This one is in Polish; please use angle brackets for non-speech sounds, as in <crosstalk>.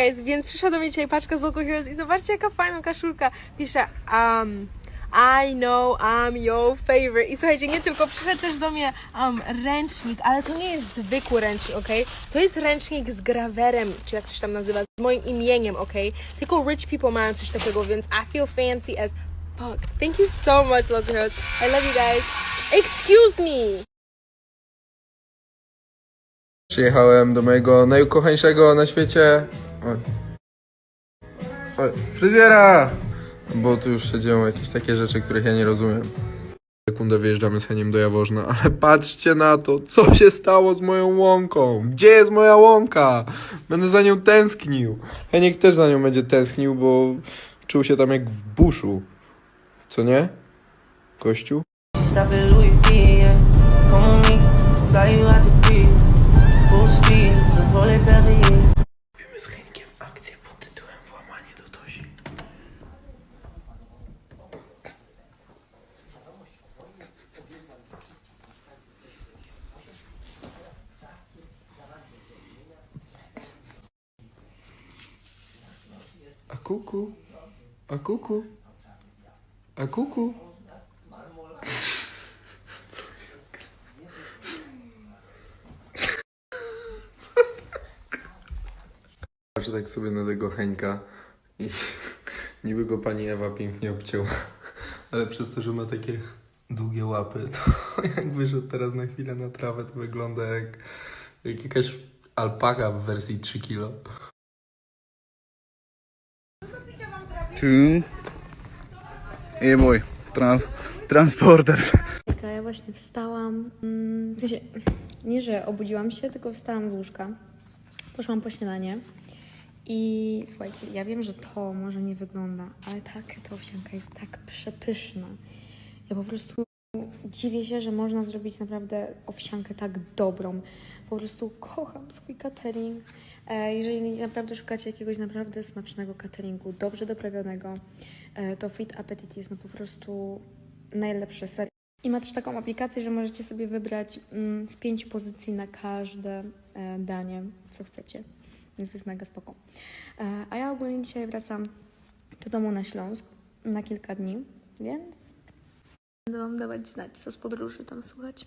Guys, więc przyszła do mnie dzisiaj paczka z Local Heroes i zobaczcie jaka fajna koszulka. Pisze, um, I know I'm your favorite. I słuchajcie, nie tylko, przyszedł też do mnie um, ręcznik, ale to nie jest zwykły ręcznik, ok? To jest ręcznik z grawerem, czy jak to się tam nazywa, z moim imieniem, ok? Tylko rich people mają coś takiego, więc I feel fancy as fuck. Thank you so much, Local Heroes. I love you guys. Excuse me! Przyjechałem do mojego najukochańszego na świecie. Oj. Oj, fryzjera! Bo tu już się dzieją jakieś takie rzeczy, których ja nie rozumiem. Sekundę wyjeżdżamy z Heniem do Jaworzna, <laughs> ale patrzcie na to, co się stało z moją łąką. Gdzie jest moja łąka? Będę za nią tęsknił. Heniek też za nią będzie tęsknił, bo czuł się tam jak w buszu. Co nie? Kościół? Kuku? A kuku? A kuku? Patrzę tak sobie na tego Henka i <laughs> niby go pani Ewa pięknie obcięła, ale przez to, że ma takie długie łapy, to <laughs> jak wyszedł teraz na chwilę na trawę, to wygląda jak, jak jakaś alpaka w wersji 3 kilo. Czym? I mój trans, transporter. Ja właśnie wstałam, mm, w sensie, nie, że obudziłam się, tylko wstałam z łóżka. Poszłam po śniadanie i słuchajcie, ja wiem, że to może nie wygląda, ale tak, ta owsianka jest tak przepyszna. Ja po prostu dziwię się, że można zrobić naprawdę owsiankę tak dobrą. Po prostu kocham swój catering. E, Jeżeli naprawdę szukacie jakiegoś naprawdę smacznego cateringu, dobrze doprawionego, e, to Fit Appetit jest no po prostu najlepszy ser. I ma też taką aplikację, że możecie sobie wybrać mm, z pięciu pozycji na każde e, danie, co chcecie. Więc to jest mega spoko. A ja ogólnie dzisiaj wracam do domu na Śląsk na kilka dni, więc będę Wam dawać znać, co z podróży tam słuchać.